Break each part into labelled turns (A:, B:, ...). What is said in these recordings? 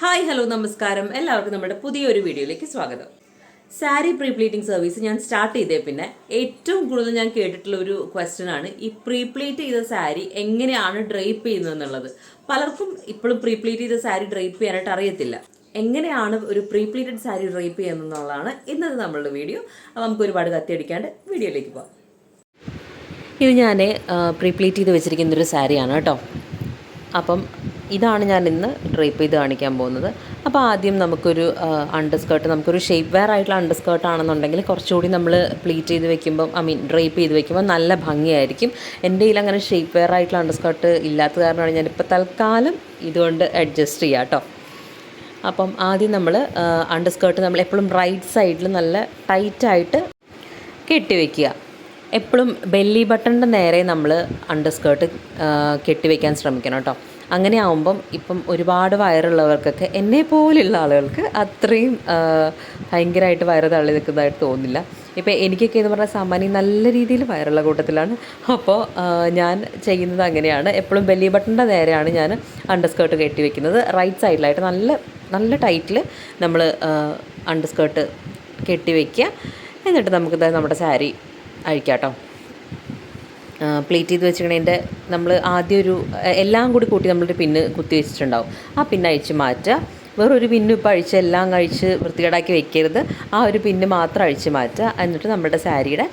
A: Hi hello നമസ്കാരം. എല്ലാവർക്കും നമ്മുടെ പുതിയൊരു വീഡിയോയിലേക്ക് സ്വാഗതം. സാരി പ്രീ പ്ലീറ്റിംഗ് സർവീസ് ഞാൻ സ്റ്റാർട്ട് ചെയ്തേ പിന്നെ ഏറ്റവും കൂടുതൽ ഞാൻ കേട്ടിട്ടുള്ള ഒരു ക്വസ്റ്റ്യൻ ആണ് ഈ പ്രീ പ്ലീറ്റ് ചെയ്ത സാരി എങ്ങനെയാണ് ഡ്രൈപ്പ് ചെയ്യുന്നത് എന്നുള്ളത്. പലർക്കും ഇപ്പോഴും പ്രീ പ്ലീറ്റ് ചെയ്ത സാരി ഡ്രൈപ്പ് ചെയ്യാനായിട്ട് അറിയത്തില്ല. എങ്ങനെയാണ് ഒരു പ്രീ പ്ലീറ്റഡ് സാരി ഡ്രൈപ്പ് ചെയ്യുന്നതെന്നുള്ളതാണ് ഇന്നത്തെ നമ്മളുടെ വീഡിയോ. അപ്പോൾ നമുക്ക് ഒരുപാട് കത്തിയടിക്കാണ്ട് വീഡിയോയിലേക്ക് പോകാം ഇത് ഞാൻ പ്രീ പ്ലീറ്റ് ചെയ്ത് വെച്ചിരിക്കുന്ന ഒരു സാരിയാണ് കേട്ടോ. അപ്പം ഇതാണ് ഞാൻ ഇന്ന് ഡ്രേപ്പ് ചെയ്ത് കാണിക്കാൻ പോകുന്നത്. അപ്പോൾ ആദ്യം നമുക്കൊരു അണ്ടർ സ്കേർട്ട് നമുക്കൊരു ഷേപ്പ് വെയർ ആയിട്ടുള്ള അണ്ടർ സ്കേർട്ട് ആണെന്നുണ്ടെങ്കിൽ കുറച്ചുകൂടി നമ്മൾ പ്ലീറ്റ് ചെയ്ത് വെക്കുമ്പം ഐ മീൻ ഡ്രേപ്പ് ചെയ്ത് വെക്കുമ്പോൾ നല്ല ഭംഗിയായിരിക്കും. എന്റെ കയ്യിൽ അങ്ങനെ ഷേപ്പ് വെയർ ആയിട്ടുള്ള അണ്ടർ സ്കേർട്ട് ഇല്ലാത്ത കാരണമാണ് ഞാനിപ്പോൾ തൽക്കാലം ഇതുകൊണ്ട് അഡ്ജസ്റ്റ് ചെയ്യാം കേട്ടോ അപ്പം ആദ്യം നമ്മൾ അണ്ടർ സ്കേർട്ട് നമ്മൾ എപ്പോഴും റൈറ്റ് സൈഡിൽ നല്ല ടൈറ്റായിട്ട് കെട്ടിവെക്കുക എപ്പോഴും ബെല്ലി ബട്ടണിന്റെ നേരെ നമ്മൾ അണ്ടർ സ്കേർട്ട് കെട്ടിവെക്കാൻ ശ്രമിക്കണം കേട്ടോ അങ്ങനെ ആവുമ്പം ഇപ്പം ഒരുപാട് വയറുള്ളവർക്കൊക്കെ എന്നെ പോലെയുള്ള ആളുകൾക്ക് അത്രയും ഭയങ്കരമായിട്ട് വയറ് തള്ളി നിൽക്കുന്നതായിട്ട് തോന്നില്ല ഇപ്പം എനിക്കൊക്കെ എന്ന് പറഞ്ഞാൽ സാമാന്യം നല്ല രീതിയിൽ വയറുള്ള കൂട്ടത്തിലാണ്. അപ്പോൾ ഞാൻ ചെയ്യുന്നത് അങ്ങനെയാണ്. എപ്പോഴും ബെല്ലി ബട്ടന്റെ നേരെയാണ് ഞാൻ അണ്ടർ സ്കേർട്ട് കെട്ടി വെക്കുന്നത്. റൈറ്റ് സൈഡിലായിട്ട് നല്ല നല്ല ടൈറ്റിൽ നമ്മൾ അണ്ടർ സ്കേർട്ട് കെട്ടി വയ്ക്കുക എന്നിട്ട് നമുക്ക് നമ്മുടെ സാരി അഴിക്കാം കേട്ടോ പ്ലേറ്റ് ചെയ്ത് വെച്ചിട്ടുണ്ടെങ്കിൽ നമ്മൾ ആദ്യം ഒരു എല്ലാം കൂടി കൂട്ടി നമ്മളൊരു പിന്ന് കുത്തി വെച്ചിട്ടുണ്ടാവും. ആ പിന്ന് അഴിച്ച് മാറ്റുക. വേറൊരു പിന്നും ഇപ്പോൾ അഴിച്ച് എല്ലാം കഴിച്ച് വൃത്തികേടാക്കി വെക്കരുത്. ആ ഒരു പിന്ന് മാത്രം അഴിച്ച് മാറ്റുക. എന്നിട്ട് നമ്മുടെ സാരിയുടെ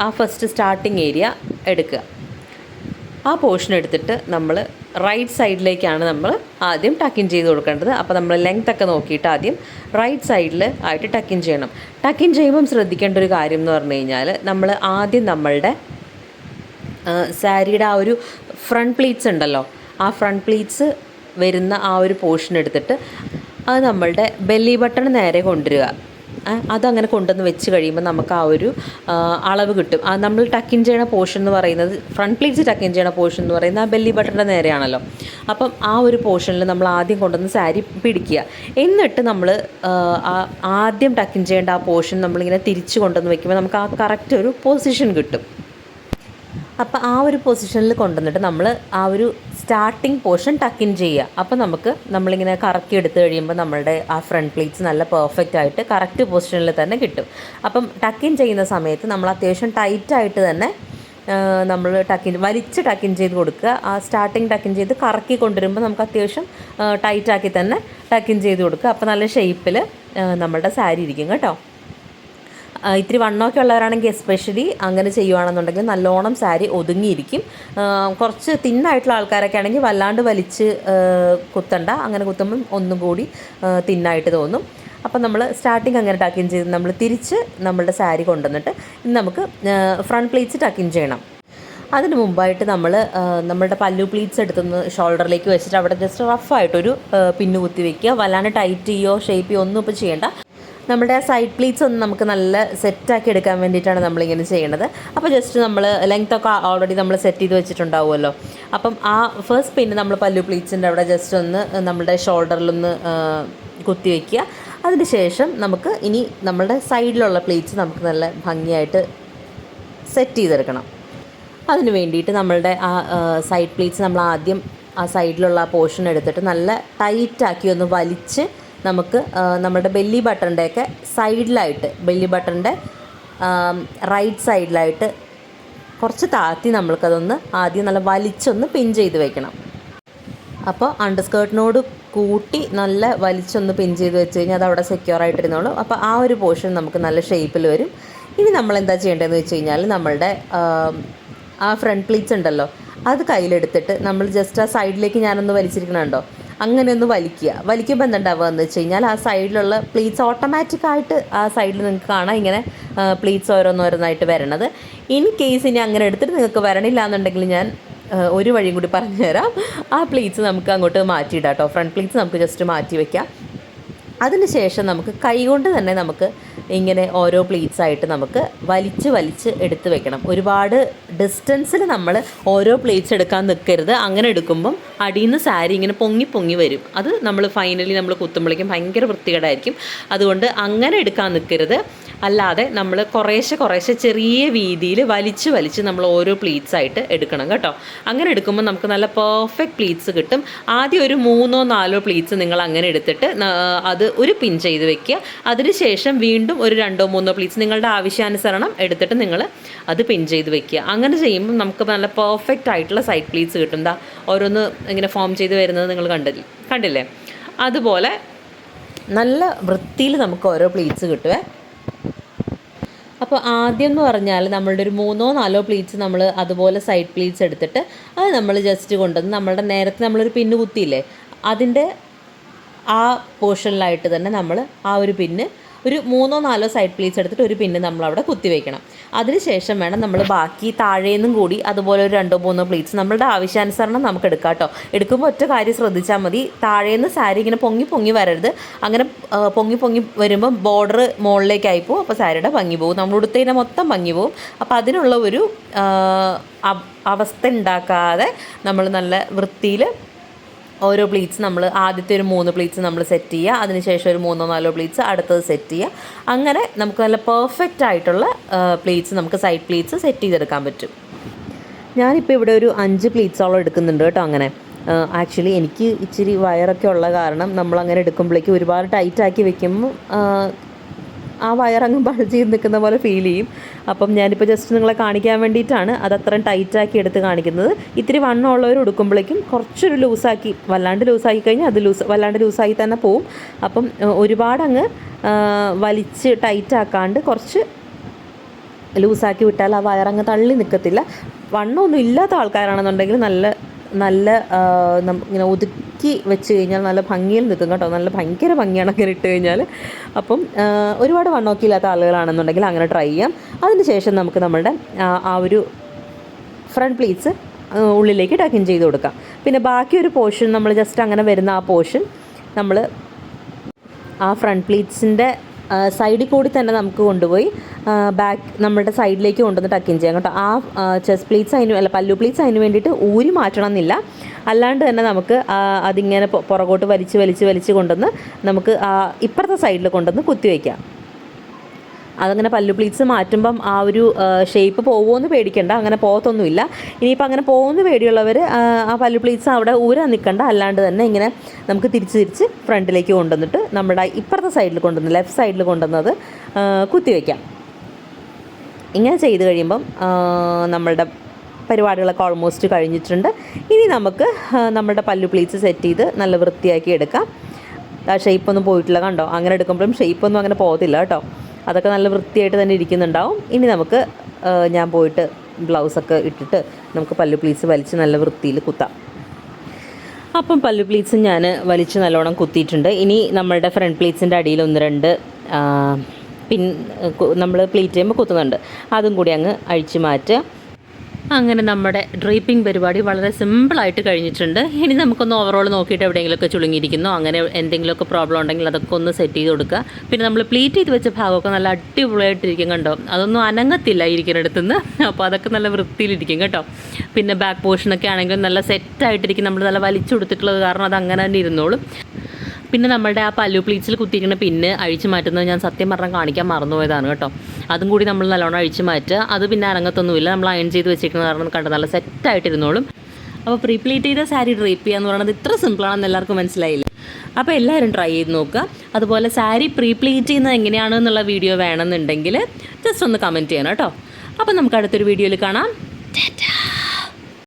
A: ആ ഫസ്റ്റ് സ്റ്റാർട്ടിങ് ഏരിയ എടുക്കുക. ആ പോർഷൻ എടുത്തിട്ട് നമ്മൾ റൈറ്റ് സൈഡിലേക്കാണ് നമ്മൾ ആദ്യം ടക്കിൻ ചെയ്ത് കൊടുക്കേണ്ടത്. അപ്പോൾ നമ്മൾ ലെങ്ത് ഒക്കെ നോക്കിയിട്ട് ആദ്യം റൈറ്റ് സൈഡിൽ ആയിട്ട് ടക്കിൻ ചെയ്യണം. ടക്കിൻ ചെയ്യുമ്പം ശ്രദ്ധിക്കേണ്ട ഒരു കാര്യം എന്ന് പറഞ്ഞു കഴിഞ്ഞാൽ നമ്മൾ ആദ്യം നമ്മളുടെ സാരിയുടെ ആ ഒരു ഫ്രണ്ട് പ്ലീറ്റ്സ് ഉണ്ടല്ലോ. ആ ഫ്രണ്ട് പ്ലീറ്റ്സ് വരുന്ന ആ ഒരു പോർഷൻ എടുത്തിട്ട് അത് നമ്മളുടെ ബെല്ലി ബട്ടൺ നേരെ കൊണ്ടുവരിക. അതങ്ങനെ കൊണ്ടുവന്ന് വെച്ച് കഴിയുമ്പോൾ നമുക്ക് ആ ഒരു അളവ് കിട്ടും. നമ്മൾ ടക്കിൻ ചെയ്യണ പോർഷൻ എന്ന് പറയുന്നത് ഫ്രണ്ട് പ്ലീറ്റ്സ് ടക്കിൻ ചെയ്യണ പോർഷൻ എന്ന് പറയുന്നത് ആ ബെല്ലി ബട്ടന്റെ നേരെയാണല്ലോ. അപ്പം ആ ഒരു പോർഷനിൽ നമ്മൾ ആദ്യം കൊണ്ടുവന്ന് സാരി പിടിക്കുക. എന്നിട്ട് നമ്മൾ ആദ്യം ടക്കിൻ ചെയ്യേണ്ട ആ പോർഷൻ നമ്മളിങ്ങനെ തിരിച്ച് കൊണ്ടുവന്ന് വെക്കുമ്പോൾ നമുക്ക് ആ കറക്റ്റ് ഒരു പൊസിഷൻ കിട്ടും. അപ്പോൾ ആ ഒരു പൊസിഷനിൽ കൊണ്ടുവന്നിട്ട് നമ്മൾ ആ ഒരു സ്റ്റാർട്ടിങ് പോർഷൻ ടക്കിൻ ചെയ്യുക. അപ്പോൾ നമുക്ക് നമ്മളിങ്ങനെ കറക്കി എടുത്ത് കഴിയുമ്പോൾ നമ്മളുടെ ആ ഫ്രണ്ട് പ്ലേറ്റ്സ് നല്ല പെർഫെക്റ്റ് ആയിട്ട് കറക്റ്റ് പൊസിഷനിൽ തന്നെ കിട്ടും. അപ്പം ടക്കിൻ ചെയ്യുന്ന സമയത്ത് നമ്മൾ അത്യാവശ്യം ടൈറ്റായിട്ട് തന്നെ നമ്മൾ ടക്കിൻ വലിച്ച് ടക്കിൻ ചെയ്ത് കൊടുക്കുക. ആ സ്റ്റാർട്ടിങ് ടക്കിൻ ചെയ്ത് കറക്കി കൊണ്ടുവരുമ്പോൾ നമുക്ക് അത്യാവശ്യം ടൈറ്റാക്കി തന്നെ ടക്കിൻ ചെയ്ത് കൊടുക്കുക. അപ്പോൾ നല്ല ഷേപ്പിൽ നമ്മളുടെ സാരി ഇരിക്കും കേട്ടോ. ഇത്തിരി വണ്ണമൊക്കെ ഉള്ളവരാണെങ്കിൽ എസ്പെഷ്യലി അങ്ങനെ ചെയ്യുവാണെന്നുണ്ടെങ്കിൽ നല്ലോണം സാരി ഒതുങ്ങിയിരിക്കും. കുറച്ച് തിന്നായിട്ടുള്ള ആൾക്കാരൊക്കെ ആണെങ്കിൽ വല്ലാണ്ട് വലിച്ച് കുത്തണ്ട. അങ്ങനെ കുത്തുമ്പം ഒന്നും കൂടി തിന്നായിട്ട് തോന്നും. അപ്പം നമ്മൾ സ്റ്റാർട്ടിങ് അങ്ങനെ ടക്കിൻ ചെയ്ത് നമ്മൾ തിരിച്ച് നമ്മളുടെ സാരി കൊണ്ടുവന്നിട്ട് നമുക്ക് ഫ്രണ്ട് പ്ലേറ്റ്സ് ടക്കിൻ ചെയ്യണം. അതിന് മുമ്പായിട്ട് നമ്മൾ നമ്മളുടെ പല്ലു പ്ലീറ്റ്സ് എടുത്തുനിന്ന് ഷോൾഡറിലേക്ക് വെച്ചിട്ട് അവിടെ ജസ്റ്റ് റഫായിട്ടൊരു പിന്നു കുത്തി വെക്കുക. വല്ലാണ്ട് ടൈറ്റ് ചെയ്യോ ഷേപ്പ് ചെയ്യോ ഒന്നും ഇപ്പോൾ ചെയ്യേണ്ട. നമ്മുടെ സൈഡ് പ്ലീറ്റ്സ് ഒന്ന് നമുക്ക് നല്ല സെറ്റാക്കി എടുക്കാൻ വേണ്ടിയിട്ടാണ് നമ്മളിങ്ങനെ ചെയ്യണത്. അപ്പോൾ ജസ്റ്റ് നമ്മൾ ലെങ്ത് ഒക്കെ ഓൾറെഡി നമ്മൾ സെറ്റ് ചെയ്ത് വെച്ചിട്ടുണ്ടാവുമല്ലോ. അപ്പം ആ ഫസ്റ്റ് പിന്നെ നമ്മൾ പല്ലു പ്ലീറ്റ്സിന്റെ അവിടെ ജസ്റ്റ് ഒന്ന് നമ്മുടെ ഷോൾഡറിലൊന്ന് കുത്തി വയ്ക്കുക അതിന് ശേഷം നമുക്ക് ഇനി നമ്മുടെ സൈഡിലുള്ള പ്ലീറ്റ്സ് നമുക്ക് നല്ല ഭംഗിയായിട്ട് സെറ്റ് ചെയ്തെടുക്കണം. അതിന് വേണ്ടിയിട്ട് നമ്മളുടെ ആ സൈഡ് പ്ലീറ്റ്സ് നമ്മൾ ആദ്യം ആ സൈഡിലുള്ള ആ പോർഷൻ എടുത്തിട്ട് നല്ല ടൈറ്റാക്കി ഒന്ന് വലിച്ച് നമുക്ക് നമ്മുടെ ബെല്ലി ബട്ടണിന്റെയൊക്കെ സൈഡിലായിട്ട് ബെല്ലി ബട്ടണിന്റെ റൈറ്റ് സൈഡിലായിട്ട് കുറച്ച് താഴ്ത്തി നമ്മൾക്കതൊന്ന് ആദ്യം നല്ല വലിച്ചൊന്ന് പിൻ ചെയ്ത് വെക്കണം. അപ്പോൾ അണ്ടർ സ്കേർട്ടിനോട് കൂട്ടി നല്ല വലിച്ചൊന്ന് പിൻ ചെയ്ത് വെച്ച് കഴിഞ്ഞാൽ അത് അവിടെ സെക്യൂർ ആയിട്ടിരുന്നോളൂ. അപ്പോൾ ആ ഒരു പോർഷൻ നമുക്ക് നല്ല ഷേപ്പിൽ വരും. ഇനി നമ്മൾ എന്താ ചെയ്യേണ്ടതെന്ന് വെച്ച് കഴിഞ്ഞാൽ നമ്മളുടെ ആ ഫ്രണ്ട് പ്ലീറ്റ്സ് ഉണ്ടല്ലോ അത് കയ്യിലെടുത്തിട്ട് നമ്മൾ ജസ്റ്റ് ആ സൈഡിലേക്ക് ഞാനൊന്ന് വലിച്ചിരിക്കണുണ്ടോ? അങ്ങനെ ഒന്ന് വലിക്കുക. വലിക്കുമ്പോൾ എന്തുണ്ടാവുക എന്ന് വെച്ച് കഴിഞ്ഞാൽ ആ സൈഡിലുള്ള പ്ലീറ്റ്സ് ഓട്ടോമാറ്റിക്കായിട്ട് ആ സൈഡിൽ നിങ്ങൾക്ക് കാണാം ഇങ്ങനെ പ്ലീറ്റ്സ് ഓരോന്നോരോന്നായിട്ട് വരണത്. ഇൻ കേസ് ഇനി അങ്ങനെ എടുത്തിട്ട് നിങ്ങൾക്ക് വരണില്ല എന്നുണ്ടെങ്കിൽ ഞാൻ ഒരു വഴിയും കൂടി പറഞ്ഞുതരാം. ആ പ്ലീറ്റ്സ് നമുക്ക് അങ്ങോട്ട് മാറ്റിയിടാം കേട്ടോ ഫ്രണ്ട് പ്ലീറ്റ്സ് നമുക്ക് ജസ്റ്റ് മാറ്റി വയ്ക്കാം അതിനുശേഷം നമുക്ക് കൈകൊണ്ട് തന്നെ നമുക്ക് ഇങ്ങനെ ഓരോ പ്ലീറ്റ്സ് ആയിട്ട് നമുക്ക് വലിച്ച് വലിച്ച് എടുത്ത് വെക്കണം. ഒരുപാട് ഡിസ്റ്റൻസിൽ നമ്മൾ ഓരോ പ്ലീറ്റ്സ് എടുക്കാൻ നിൽക്കരുത് അങ്ങനെ എടുക്കുമ്പം അടിയിൽ നിന്ന് സാരി ഇങ്ങനെ പൊങ്ങി പൊങ്ങി വരും. അത് നമ്മൾ ഫൈനലി നമ്മൾ കുത്തുമ്പോഴേക്കും ഭയങ്കര വൃത്തികേടായിരിക്കും. അതുകൊണ്ട് അങ്ങനെ എടുക്കാൻ നിൽക്കരുത് അല്ലാതെ നമ്മൾ കുറേശ്ശെ കുറേശ്ശെ ചെറിയ വീതിയിൽ വലിച്ച് വലിച്ച് നമ്മൾ ഓരോ പ്ലീറ്റ്സ് ആയിട്ട് എടുക്കണം കേട്ടോ. അങ്ങനെ എടുക്കുമ്പോൾ നമുക്ക് നല്ല പെർഫെക്റ്റ് പ്ലീറ്റ്സ് കിട്ടും. ആദ്യം ഒരു മൂന്നോ നാലോ പ്ലീറ്റ്സ് നിങ്ങൾ അങ്ങനെ എടുത്തിട്ട് അത് ഒരു പിൻ ചെയ്ത് വെക്കുക. അതിനുശേഷം വീണ്ടും ഒരു രണ്ടോ മൂന്നോ പ്ലീറ്റ്സ് നിങ്ങളുടെ ആവശ്യാനുസരണം എടുത്തിട്ട് നിങ്ങൾ അത് പിൻ ചെയ്ത് വെക്കുക. അങ്ങനെ ചെയ്യുമ്പോൾ നമുക്ക് നല്ല പെർഫെക്റ്റ് ആയിട്ടുള്ള സൈഡ് പ്ലീറ്റ്സ് കിട്ടും. എന്താ ഓരോന്ന് ഇങ്ങനെ ഫോം ചെയ്ത് വരുന്നത് നിങ്ങൾ കണ്ടില്ലേ കണ്ടില്ലേ? അതുപോലെ നല്ല വൃത്തിയിൽ നമുക്ക് ഓരോ പ്ലീറ്റ്സ് കിട്ടുവേ. അപ്പോൾ ആദ്യം എന്ന് പറഞ്ഞാൽ നമ്മളുടെ ഒരു മൂന്നോ നാലോ പ്ലീറ്റ്സ് നമ്മൾ അതുപോലെ സൈഡ് പ്ലീറ്റ്സ് എടുത്തിട്ട് അത് നമ്മൾ ജസ്റ്റ് കൊണ്ടുവന്ന് നമ്മളുടെ നേരത്തെ നമ്മളൊരു പിന്ന് കുത്തിയില്ലേ അതിന്റെ ആ പോർഷനിലായിട്ട് തന്നെ നമ്മൾ ആ ഒരു പിന്ന് ഒരു മൂന്നോ നാലോ സൈഡ് പ്ലീറ്റ്സ് എടുത്തിട്ട് ഒരു പിന്ന് നമ്മൾ അവിടെ കുത്തി വെക്കണം. അതിനുശേഷം വേണം നമ്മൾ ബാക്കി താഴേന്നും കൂടി അതുപോലെ ഒരു രണ്ടോ മൂന്നോ പ്ലീറ്റ്സ് നമ്മളുടെ ആവശ്യാനുസരണം നമുക്ക് എടുക്കാം കേട്ടോ എടുക്കുമ്പോൾ ഒറ്റ കാര്യം ശ്രദ്ധിച്ചാൽ മതി. താഴേന്ന് സാരി ഇങ്ങനെ പൊങ്ങി പൊങ്ങി വരരുത്. അങ്ങനെ പൊങ്ങി പൊങ്ങി വരുമ്പോൾ ബോർഡർ മുകളിലേക്കായി പോകും അപ്പോൾ സാരിയുടെ ഭംഗി പോകും നമ്മൾ ഉടുത്തതിനെ മൊത്തം ഭംഗി പോകും അപ്പോൾ അതിനുള്ള ഒരു അവസ്ഥ ഉണ്ടാക്കാതെ നമ്മൾ നല്ല വൃത്തിയിൽ ഓരോ പ്ലീറ്റ്സ് നമ്മൾ ആദ്യത്തെ ഒരു മൂന്ന് പ്ലീറ്റ്സ് നമ്മൾ സെറ്റ് ചെയ്യുക. അതിനുശേഷം ഒരു മൂന്നോ നാലോ പ്ലീറ്റ്സ് അടുത്തത് സെറ്റ് ചെയ്യുക. അങ്ങനെ നമുക്ക് നല്ല പെർഫെക്റ്റ് ആയിട്ടുള്ള പ്ലീറ്റ്സ് നമുക്ക് സൈഡ് പ്ലീറ്റ്സ് സെറ്റ് ചെയ്തെടുക്കാൻ പറ്റും. ഞാനിപ്പോൾ ഇവിടെ ഒരു അഞ്ച് പ്ലീറ്റ്സോളം എടുക്കുന്നുണ്ട് കേട്ടോ അങ്ങനെ. ആക്ച്വലി എനിക്ക് ഇച്ചിരി വയറൊക്കെ ഉള്ള കാരണം നമ്മൾ അങ്ങനെ എടുക്കുമ്പോഴേക്കും ഒരുപാട് ടൈറ്റാക്കി വെക്കുമ്പോൾ ആ വയറങ്ങ് ബൾജ് ചെയ്ത് നിൽക്കുന്ന പോലെ ഫീൽ ചെയ്യും. അപ്പം ഞാനിപ്പോൾ ജസ്റ്റ് നിങ്ങളെ കാണിക്കാൻ വേണ്ടിയിട്ടാണ് അത് അത്രയും ടൈറ്റാക്കി എടുത്ത് കാണിക്കുന്നത്. ഇത്തിരി വണ്ണമുള്ളവർ എടുക്കുമ്പോഴേക്കും കുറച്ചൊരു ലൂസാക്കി വല്ലാണ്ട് ലൂസാക്കി കഴിഞ്ഞാൽ അത് ലൂസ് വല്ലാണ്ട് ലൂസാക്കി തന്നെ പോവും. അപ്പം ഒരുപാടങ്ങ് വലിച്ച് ടൈറ്റാക്കാണ്ട് കുറച്ച് ലൂസാക്കി വിട്ടാൽ ആ വയറങ്ങ് തള്ളി നിൽക്കത്തില്ല വണ്ണമൊന്നും ഇല്ലാത്ത ആൾക്കാരാണെന്നുണ്ടെങ്കിൽ നല്ല നല്ല ഇങ്ങനെ ഒതുക്കി വെച്ച് കഴിഞ്ഞാൽ നല്ല ഭംഗിയിൽ നിൽക്കും കേട്ടോ. നല്ല ഭയങ്കര ഭംഗിയാണ് അങ്ങനെ ഇട്ട് കഴിഞ്ഞാൽ അപ്പം ഒരുപാട് വണ്ണോക്കിയില്ലാത്ത ആളുകളാണെന്നുണ്ടെങ്കിൽ അങ്ങനെ ട്രൈ ചെയ്യാം. അതിന് ശേഷം നമുക്ക് നമ്മുടെ ആ ഒരു ഫ്രണ്ട് പ്ലീറ്റ്സ് ഉള്ളിലേക്ക് ടക്കിൻ ചെയ്ത് കൊടുക്കാം. പിന്നെ ബാക്കി ഒരു പോർഷൻ നമ്മൾ ജസ്റ്റ് അങ്ങനെ വരുന്ന ആ പോർഷൻ നമ്മൾ ആ ഫ്രണ്ട് പ്ലീറ്റ്സിന്റെ സൈഡിൽ കൂടി തന്നെ നമുക്ക് കൊണ്ടുപോയി. ബാക്ക് നമ്മുടെ സൈഡിലേക്ക് കൊണ്ടുവന്ന് ടക്കിൻ ചെയ്യാം കേട്ടോ. ആ ചെസ്റ്റ് പ്ലീറ്റ്സ് അതിന് അല്ല പല്ലു പ്ലീറ്റ്സ് അതിന് വേണ്ടിയിട്ട് ഊരി മാറ്റണം എന്നില്ല അല്ലാണ്ട് തന്നെ നമുക്ക് അതിങ്ങനെ പുറകോട്ട് വലിച്ച് വലിച്ച് വലിച്ച് കൊണ്ടുവന്ന് നമുക്ക് ഇപ്പുറത്തെ സൈഡിൽ കൊണ്ടുവന്ന് കുത്തിവെക്കാം അതങ്ങനെ പല്ലു പ്ലീറ്റ്സ് മാറ്റുമ്പം ആ ഒരു ഷേപ്പ് പോകുമെന്ന് പേടിക്കേണ്ട അങ്ങനെ പോകത്തൊന്നുമില്ല. ഇനിയിപ്പോൾ അങ്ങനെ പോകുമെന്ന് പേടിയുള്ളവർ ആ പല്ലു പ്ലീറ്റ്സ് അവിടെ ഊരാൻ നിൽക്കണ്ട അല്ലാണ്ട് തന്നെ ഇങ്ങനെ നമുക്ക് തിരിച്ച് തിരിച്ച് ഫ്രണ്ടിലേക്ക് കൊണ്ടുവന്നിട്ട് നമ്മുടെ ഇപ്പുറത്തെ സൈഡിൽ കൊണ്ടുവന്ന് ലെഫ്റ്റ് സൈഡിൽ കൊണ്ടുവന്നത് കുത്തി കുത്തിവെക്കാം ഇങ്ങനെ ചെയ്ത് കഴിയുമ്പം നമ്മളുടെ പരിപാടികളൊക്കെ ഓൾമോസ്റ്റ് കഴിഞ്ഞിട്ടുണ്ട്. ഇനി നമുക്ക് നമ്മുടെ പല്ലു പ്ലീറ്റ്സ് സെറ്റ് ചെയ്ത് നല്ല വൃത്തിയാക്കി എടുക്കാം. ആ ഷേപ്പൊന്നും പോയിട്ടില്ല കണ്ടോ? അങ്ങനെ എടുക്കുമ്പോഴും ഷേപ്പൊന്നും അങ്ങനെ പോകത്തില്ല കേട്ടോ? അതൊക്കെ നല്ല വൃത്തിയായിട്ട് തന്നെ ഇരിക്കുന്നുണ്ടാവും. ഇനി നമുക്ക് ഞാൻ പോയിട്ട് ബ്ലൗസൊക്കെ ഇട്ടിട്ട് നമുക്ക് പല്ലു പ്ലീസ് വലിച്ച് നല്ല വൃത്തിയിൽ കുത്താം. അപ്പം പല്ലു പ്ലീറ്റ്സ് ഞാൻ വലിച്ച് നല്ലോണം കുത്തിയിട്ടുണ്ട്. ഇനി നമ്മളുടെ ഫ്രണ്ട് പ്ലീറ്റ്സിന്റെ അടിയിൽ ഒന്ന് രണ്ട് പിൻ നമ്മൾ പ്ലീറ്റ് ചെയ്യുമ്പോൾ കുത്തുന്നുണ്ട്. അതും കൂടി അങ്ങ് അഴിച്ചു മാറ്റുക. അങ്ങനെ നമ്മുടെ ഡ്രീപ്പിംഗ് പരിപാടി വളരെ സിമ്പിളായിട്ട് കഴിഞ്ഞിട്ടുണ്ട്. ഇനി നമുക്കൊന്ന് ഓവറോൾ നോക്കിയിട്ട് എവിടെയെങ്കിലുമൊക്കെ ചുളുങ്ങിയിരിക്കുന്നു അങ്ങനെ എന്തെങ്കിലുമൊക്കെ പ്രോബ്ലം ഉണ്ടെങ്കിൽ അതൊക്കെ ഒന്ന് സെറ്റ് ചെയ്ത് കൊടുക്കുക. പിന്നെ നമ്മൾ പ്ലീറ്റ് ചെയ്ത് വെച്ച ഭാഗമൊക്കെ നല്ല അടിപൊളിയായിട്ടിരിക്കും കണ്ടോ? അതൊന്നും അനങ്ങത്തില്ല ഇരിക്കുന്നിടത്തുനിന്ന്. അപ്പോൾ അതൊക്കെ നല്ല വൃത്തിയിലിരിക്കും കേട്ടോ. പിന്നെ ബാക്ക് പോർഷനൊക്കെ ആണെങ്കിലും നല്ല സെറ്റായിട്ടിരിക്കും നമ്മൾ നല്ല വലിച്ചു കൊടുത്തിട്ടുള്ളത് കാരണം അത് അങ്ങനെ തന്നെ ഇരുന്നോളും. പിന്നെ നമ്മളുടെ ആ പല്ലു പ്ലീറ്റ്സിൽ കുത്തിയിരിക്കുന്ന പിന്നെ അഴിച്ചു മാറ്റുന്നത് ഞാൻ സത്യം പറഞ്ഞാൽ കാണിക്കാൻ മറന്നുപോയതാണ് കേട്ടോ. അതും കൂടി നമ്മൾ നല്ലോണം അഴിച്ചു മാറ്റുക. അത് പിന്നെ അരങ്ങത്തൊന്നുമില്ല. നമ്മൾ അയൺ ചെയ്ത് വെച്ചിരിക്കുന്ന കാരണം കണ്ട് നല്ല സെറ്റായിട്ടിരുന്നോളും അപ്പോൾ പ്രീ പ്ലീറ്റ് ചെയ്ത സാരി ഡ്രേപ്പ് ചെയ്യുക എന്ന് പറയുന്നത് ഇത്ര സിമ്പിളാണെന്ന് എല്ലാവർക്കും മനസ്സിലായില്ല? അപ്പോൾ എല്ലാവരും ട്രൈ ചെയ്ത് നോക്കുക. അതുപോലെ സാരി പ്രീ പ്ലീറ്റ് ചെയ്യുന്നത് എങ്ങനെയാണെന്നുള്ള വീഡിയോ വേണമെന്നുണ്ടെങ്കിൽ ജസ്റ്റ് ഒന്ന് കമന്റ് ചെയ്യണം കേട്ടോ. അപ്പോൾ നമുക്ക് അടുത്തൊരു വീഡിയോയിൽ കാണാം.